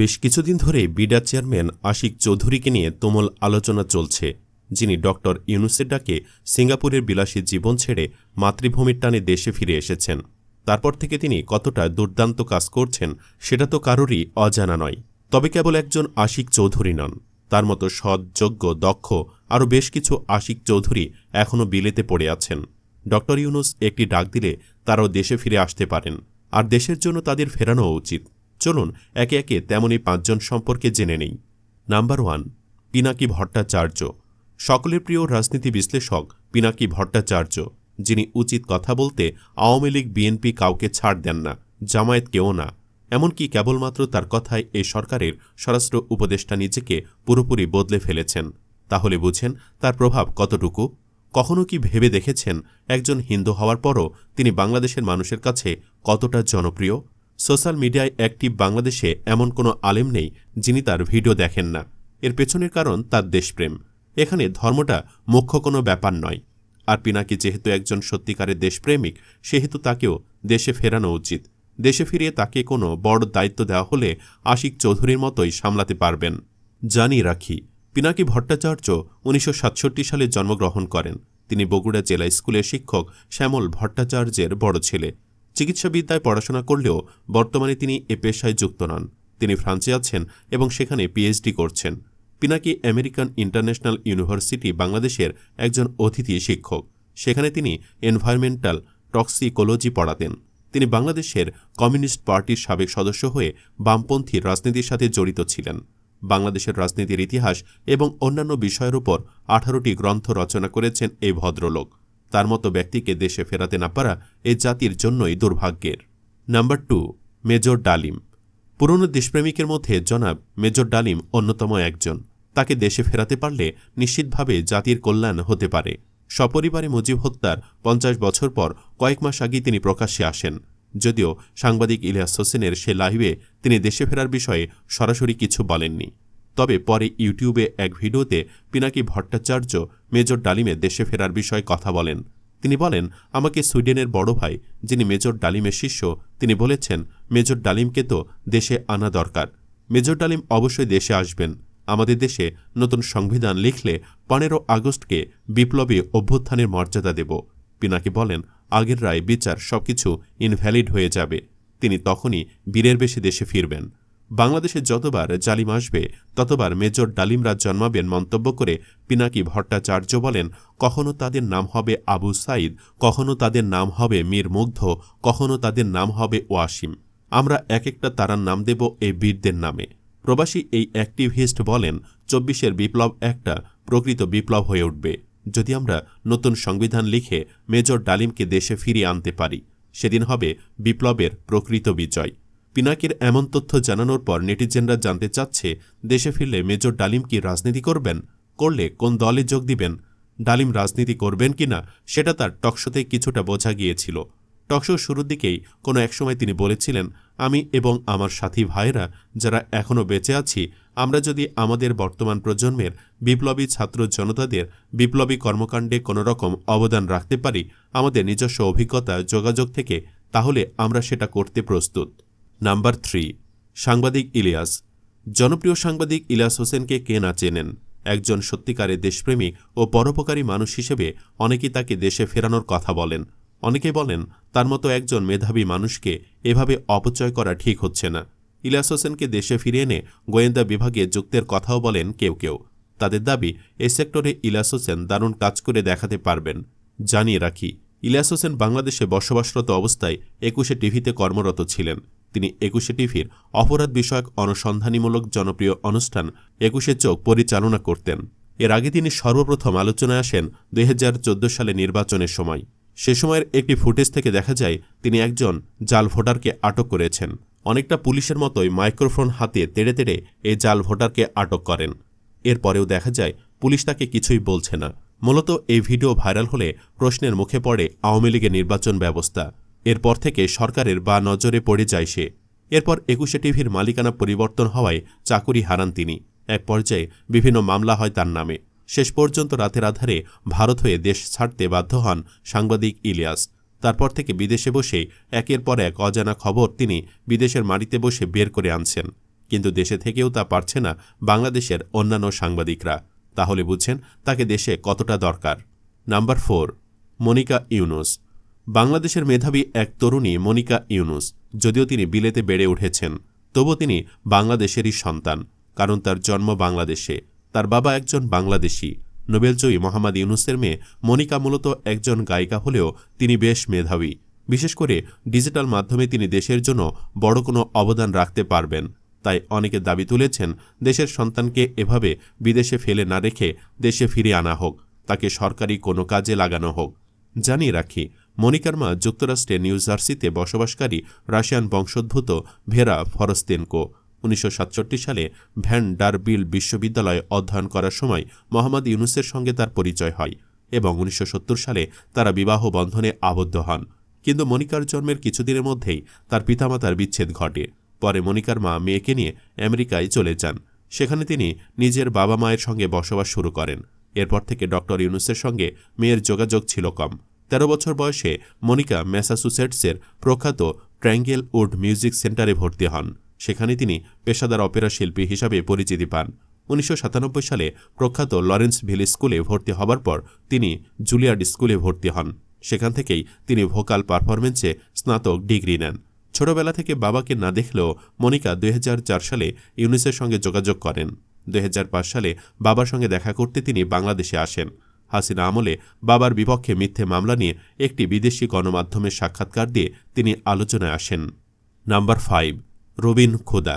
বেশ কিছুদিন ধরে বিডা চেয়ারম্যান আশিক চৌধুরীকে নিয়ে তুমুল আলোচনা চলছে, যিনি ডক্টর ইউনুসের ডাকে সিঙ্গাপুরের বিলাসী জীবন ছেড়ে মাতৃভূমির টানে দেশে ফিরে এসেছেন। তারপর থেকে তিনি কতটা দুর্দান্ত কাজ করছেন সেটা তো কারোরই অজানা নয়। তবে কেবল একজন আশিক চৌধুরী নন, তার মতো সৎ, যোগ্য, দক্ষ, আরও বেশ কিছু আশিক চৌধুরী এখনও বিলেতে পড়ে আছেন। ডক্টর ইউনুস একটি ডাক দিলে তারাও দেশে ফিরে আসতে পারেন, আর দেশের জন্য তাদের ফেরানো উচিত। চলুন, একে একে তেমনই পাঁচজন সম্পর্কে জেনে নেই। Number one, Pinaki Bhattacharya. সকলের প্রিয় রাজনীতি বিশ্লেষক পিনাকি ভট্টাচার্য, যিনি উচিত কথা বলতে আওয়ামী লীগ, বিএনপি কাউকে ছাড় দেন না, জামায়াত কেউ না। এমনকি কেবলমাত্র তার কথায় এই সরকারের স্বরাষ্ট্র উপদেষ্টা নিজেকে পুরোপুরি বদলে ফেলেছেন। তাহলে বুঝেন তার প্রভাব কতটুকু? কখনো কি ভেবে দেখেছেন একজন হিন্দু হওয়ার পরও তিনি বাংলাদেশের মানুষের কাছে কতটা জনপ্রিয়? সোশ্যাল মিডিয়ায় অ্যাক্টিভ বাংলাদেশে এমন কোনো আলেম নেই যিনি তার ভিডিও দেখেন না। এর পেছনের কারণ তার দেশপ্রেম। এখানে ধর্মটা মুখ্য কোনো ব্যাপার নয়। আর পিনাকি যেহেতু একজন সত্যিকারের দেশপ্রেমিক, সেহেতু তাকেও দেশে ফেরানো উচিত। দেশে ফিরিয়ে তাকে কোনো বড় দায়িত্ব দেওয়া হলে আশিক চৌধুরীর মতোই সামলাতে পারবেন। জানি রাখি, পিনাকি ভট্টাচার্য উনিশশো সাতষট্টি সালে জন্মগ্রহণ করেন। তিনি বগুড়া জেলা স্কুলের শিক্ষক শ্যামল ভট্টাচার্যের বড় ছেলে। চিকিৎসাবিদ্যায় পড়াশোনা করলেও বর্তমানে তিনি এ পেশায় যুক্ত নন। তিনি ফ্রান্সে আছেন এবং সেখানে পিএইচডি করছেন। পিনাকি আমেরিকান ইন্টারন্যাশনাল ইউনিভার্সিটি বাংলাদেশের একজন অতিথি শিক্ষক। সেখানে তিনি এনভায়রনমেন্টাল টক্সিকোলজি পড়াতেন। তিনি বাংলাদেশের কমিউনিস্ট পার্টির সাবেক সদস্য হয়ে বামপন্থী রাজনীতির সাথে জড়িত ছিলেন। বাংলাদেশের রাজনীতির ইতিহাস এবং অন্যান্য বিষয়ের উপর আঠারোটি গ্রন্থ রচনা করেছেন এই ভদ্রলোক। তার মতো ব্যক্তিকে দেশে ফেরাতে না পারা এ জাতির জন্যই দুর্ভাগ্যের। নাম্বার টু, মেজর ডালিম। পুরনো দেশপ্রেমিকের মধ্যে জনাব মেজর ডালিম অন্যতম একজন। তাকে দেশে ফেরাতে পারলে নিশ্চিতভাবে জাতির কল্যাণ হতে পারে। সপরিবারে মুজিব হত্যার পঞ্চাশ বছর পর কয়েক মাস আগে তিনি প্রকাশ্যে আসেন। যদিও সাংবাদিক ইলিয়াস হোসেনের সে লাইভে তিনি দেশে ফেরার বিষয়ে সরাসরি কিছু বলেননি। তবে পরে ইউটিউবে এক ভিডিওতে পিনাকি ভট্টাচার্য মেজর ডালিমে দেশে ফেরার বিষয়ে কথা বলেন। তিনি বলেন, আমাকে সুইডেনের বড় ভাই, যিনি মেজর ডালিমের শিষ্য, তিনি বলেছেন, মেজর ডালিমকে তো দেশে আনা দরকার। মেজর ডালিম অবশ্যই দেশে আসবেন। আমাদের দেশে নতুন সংবিধান লিখলে পনেরো আগস্টকে বিপ্লবী অভ্যুত্থানের মর্যাদা দেব। পিনাকি বলেন, আগের রায় বিচার সবকিছু ইনভ্যালিড হয়ে যাবে। তিনি তখনই বীরের বেশি দেশে ফিরবেন। বাংলাদেশে যতবার জালিম আসবে, ততবার মেজর ডালিমরা জন্মাবেন মন্তব্য করে পিনাকি ভট্টাচার্য বলেন, কখনো তাদের নাম হবে আবু সাইদ, কখনো তাদের নাম হবে মীর মুগ্ধ, কখনো তাদের নাম হবে ওয়াসিম। আমরা এক একটা তারার নাম দেব এই বীরদের নামে। প্রবাসী এই অ্যাক্টিভিস্ট বলেন, চব্বিশের বিপ্লব একটা প্রকৃত বিপ্লব হয়ে উঠবে। যদি আমরা নতুন সংবিধান লিখে মেজর ডালিমকে দেশে ফিরিয়ে আনতে পারি, সেদিন হবে বিপ্লবের প্রকৃত বিজয়। পিনাকির এমন তথ্য জানানোর পর নেটিজেনরা জানতে চাচ্ছে, দেশে ফিরলে মেজর ডালিম কি রাজনীতি করবেন? করলে কোন দলে যোগ দিবেন? ডালিম রাজনীতি করবেন কিনা, সেটা তার টকশোতে কিছুটা বোঝা গিয়েছিল। টকশো শুরুর দিকেই কোনো একসময় তিনি বলেছিলেন, আমি এবং আমার সাথী ভাইরা যারা এখনও বেঁচে আছি, আমরা যদি আমাদের বর্তমান প্রজন্মের বিপ্লবী ছাত্র জনতাদের বিপ্লবী কর্মকাণ্ডে কোনো রকম অবদান রাখতে পারি, আমাদের নিজস্ব অভিজ্ঞতা, যোগাযোগ থেকে, তাহলে আমরা সেটা করতে প্রস্তুত। নাম্বার থ্রি, সাংবাদিক ইলিয়াস। জনপ্রিয় সাংবাদিক ইলিয়াস হোসেনকে কে না চেনেন? একজন সত্যিকারের দেশপ্রেমী ও পরোপকারী মানুষ হিসেবে অনেকেই তাকে দেশে ফেরানোর কথা বলেন। অনেকে বলেন, তার মতো একজন মেধাবী মানুষকে এভাবে অপচয় করা ঠিক হচ্ছে না। ইলিয়াস হোসেনকে দেশে ফিরিয়ে এনে গোয়েন্দা বিভাগে যুক্তের কথাও বলেন কেউ কেউ। তাদের দাবি, এ সেক্টরে ইলিয়াস হোসেন দারুণ কাজ করে দেখাতে পারবেন। জানিয়ে রাখি, ইলিয়াস হোসেন বাংলাদেশে বসবাসরত অবস্থায় একুশে টিভিতে কর্মরত ছিলেন। তিনি একুশে টিভির অপরাধ বিষয়ক অনুসন্ধানীমূলক জনপ্রিয় অনুষ্ঠান একুশে চোখ পরিচালনা করতেন। এর আগে তিনি সর্বপ্রথম আলোচনায় আসেন দুই হাজার চোদ্দ সালে নির্বাচনের সময়। সে সময়ের একটি ফুটেজ থেকে দেখা যায়, তিনি একজন জাল ভোটারকে আটক করেছেন। অনেকটা পুলিশের মতোই মাইক্রোফোন হাতে তেড়ে তেড়ে এই জাল ভোটারকে আটক করেন। এরপরেও দেখা যায়, পুলিশ তাকে কিছুই বলছে না। মূলত এই ভিডিও ভাইরাল হলে প্রশ্নের মুখে পড়ে আওয়ামী লীগের নির্বাচন ব্যবস্থা। এরপর থেকে সরকারের বা নজরে পড়ে যায় সে। এরপর একুশে টিভির মালিকানা পরিবর্তন হওয়ায় চাকুরি হারান তিনি। এক পর্যায়ে বিভিন্ন মামলা হয় তার নামে। শেষ পর্যন্ত রাতের আধারে ভারত হয়ে দেশ ছাড়তে বাধ্য হন সাংবাদিক ইলিয়াস। তারপর থেকে বিদেশে বসে একের পর এক অজানা খবর তিনি বিদেশের মাটিতে বসে বের করে আনছেন। কিন্তু দেশে থেকেও তা পারছে না বাংলাদেশের অন্যান্য সাংবাদিকরা। তাহলে বুঝছেন তাকে দেশে কতটা দরকার। Number four, Monica Yunus. বাংলাদেশের মেধাবী এক তরুণী মনিকা ইউনুস, যদিও তিনি বিলেতে বেড়ে উঠেছেন তবু তিনি বাংলাদেশেরই সন্তান, কারণ তার জন্ম বাংলাদেশে। তার বাবা একজন বাংলাদেশি। নোবেলজয়ী মোহাম্মদ ইউনুসের মেয়ে মনিকা মূলত একজন গায়িকা হলেও তিনি বেশ মেধাবী। বিশেষ করে ডিজিটাল মাধ্যমে তিনি দেশের জন্য বড় কোনো অবদান রাখতে পারবেন। তাই অনেকে দাবি তুলেছেন, দেশের সন্তানকে এভাবে বিদেশে ফেলে না রেখে দেশে ফিরে আনা হোক, তাকে সরকারি কোনো কাজে লাগানো হোক। জানিয়ে রাখি মনিকার মা যুক্তরাষ্ট্রে নিউ জার্সিতে বসবাসকারী রাশিয়ান বংশোদ্ভূত ভেরা ফরস্তেনকো উনিশশো সাতষট্টি সালে ভ্যান ডারবিল বিশ্ববিদ্যালয়ে অধ্যয়ন করার সময় মোহাম্মদ ইউনুসের সঙ্গে তার পরিচয় হয় এবং উনিশশো সত্তর সালে তারা বিবাহ বন্ধনে আবদ্ধ হন। কিন্তু মনিকার জন্মের কিছুদিনের মধ্যেই তার পিতামাতার বিচ্ছেদ ঘটে। পরে মনিকার মা মেয়েকে নিয়ে আমেরিকায় চলে যান। সেখানে তিনি নিজের বাবা মায়ের সঙ্গে বসবাস শুরু করেন। এরপর থেকে ডক্টর ইউনুসের সঙ্গে মেয়ের যোগাযোগ ছিল কম। তেরো বছর বয়সে মনিকা ম্যাসাচুসেটসের প্রখ্যাত ট্র্যাঙ্গেল উড মিউজিক সেন্টারে ভর্তি হন। সেখানে তিনি পেশাদার অপেরা শিল্পী হিসাবে পরিচিতি পান। উনিশশো সাতানব্বই সালে প্রখ্যাত লরেন্স ভিল স্কুলে ভর্তি হবার পর তিনি জুলিয়ার্ড স্কুলে ভর্তি হন। সেখান থেকেই তিনি ভোকাল পারফরমেন্সে স্নাতক ডিগ্রি নেন। ছোটবেলা থেকে বাবাকে না দেখলেও মনিকা দুই হাজার চার সালে ইউনিসের সঙ্গে যোগাযোগ করেন। দুই হাজার পাঁচ সালে বাবার সঙ্গে দেখা করতে তিনি বাংলাদেশে আসেন। হাসিনা আমলে বাবার বিপক্ষে মিথ্যে মামলা নিয়ে একটি বিদেশি গণমাধ্যমের সাক্ষাৎকার দিয়ে তিনি আলোচনায় আসেন। নাম্বার ফাইভ, রবিন খোদা।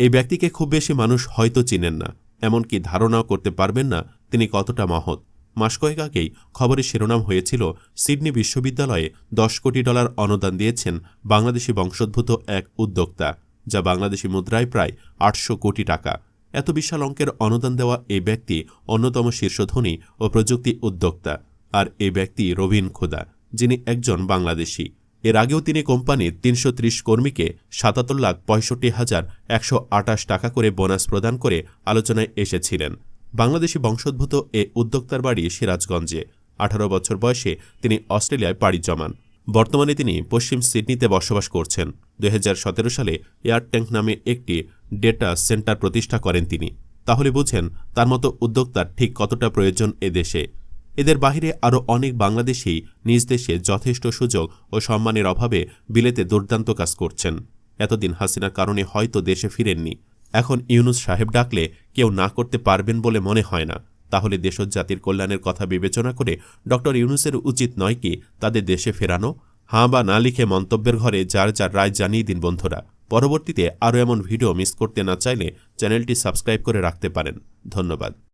এই ব্যক্তিকে খুব বেশি মানুষ হয়তো চিনেন না, এমনকি ধারণাও করতে পারবেন না তিনি কতটা মহৎ। মাস কয়েক আগেই খবরের শিরোনাম হয়েছিল, সিডনি বিশ্ববিদ্যালয়ে দশ কোটি ডলার অনুদান দিয়েছেন বাংলাদেশি বংশোদ্ভূত এক উদ্যোক্তা, যা বাংলাদেশি মুদ্রায় প্রায় আটশো কোটি টাকা। এত বিশাল অঙ্কের অনুদান দেওয়া এই ব্যক্তি অন্যতম শীর্ষধনী ও প্রযুক্তি উদ্যোক্তা। আর এই ব্যক্তি রবিন খোদা, যিনি একজন বাংলাদেশি। এর আগেও তিনি কোম্পানির তিনশো ত্রিশ কর্মীকে সাতাত্তর লাখ পঁয়ষট্টি হাজার একশো আটাশ টাকা করে বোনাস প্রদান করে আলোচনায় এসেছিলেন। বাংলাদেশি বংশোদ্ভূত এ উদ্যোক্তার বাড়ি সিরাজগঞ্জে। আঠারো বছর বয়সে তিনি অস্ট্রেলিয়ায় পাড়ি জমান। বর্তমানে তিনি পশ্চিম সিডনিতে বসবাস করছেন। দুই হাজার সতেরো সালে এয়ার ট্যাঙ্ক নামে একটি ডেটা সেন্টার প্রতিষ্ঠা করেন তিনি। তাহলে বুঝেন, তার মতো উদ্যোক্তার ঠিক কতটা প্রয়োজন এদেশে এদের বাহিরে আরও অনেক বাংলাদেশি নিজ দেশে যথেষ্ট সুযোগ ও সম্মানের অভাবে বিলেতে দুর্দান্ত কাজ করছেন। এতদিন হাসিনার কারণে হয়তো দেশে ফিরেননি। এখন ইউনুস সাহেব ডাকলে কেউ না করতে পারবেন বলে মনে হয় না। তাহলে দেশ জাতির কল্যাণের কথা বিবেচনা করে ড ইউনুসের উচিত নয় কি তাদের দেশে ফেরানো? হাঁ বা না লিখে মন্তব্যের ঘরে যার যার রায় জানিয়ে দিন বন্ধুরা। পরবর্তীতে আরও এমন ভিডিও মিস করতে না চাইলে চ্যানেলটি সাবস্ক্রাইব করে রাখতে পারেন। ধন্যবাদ।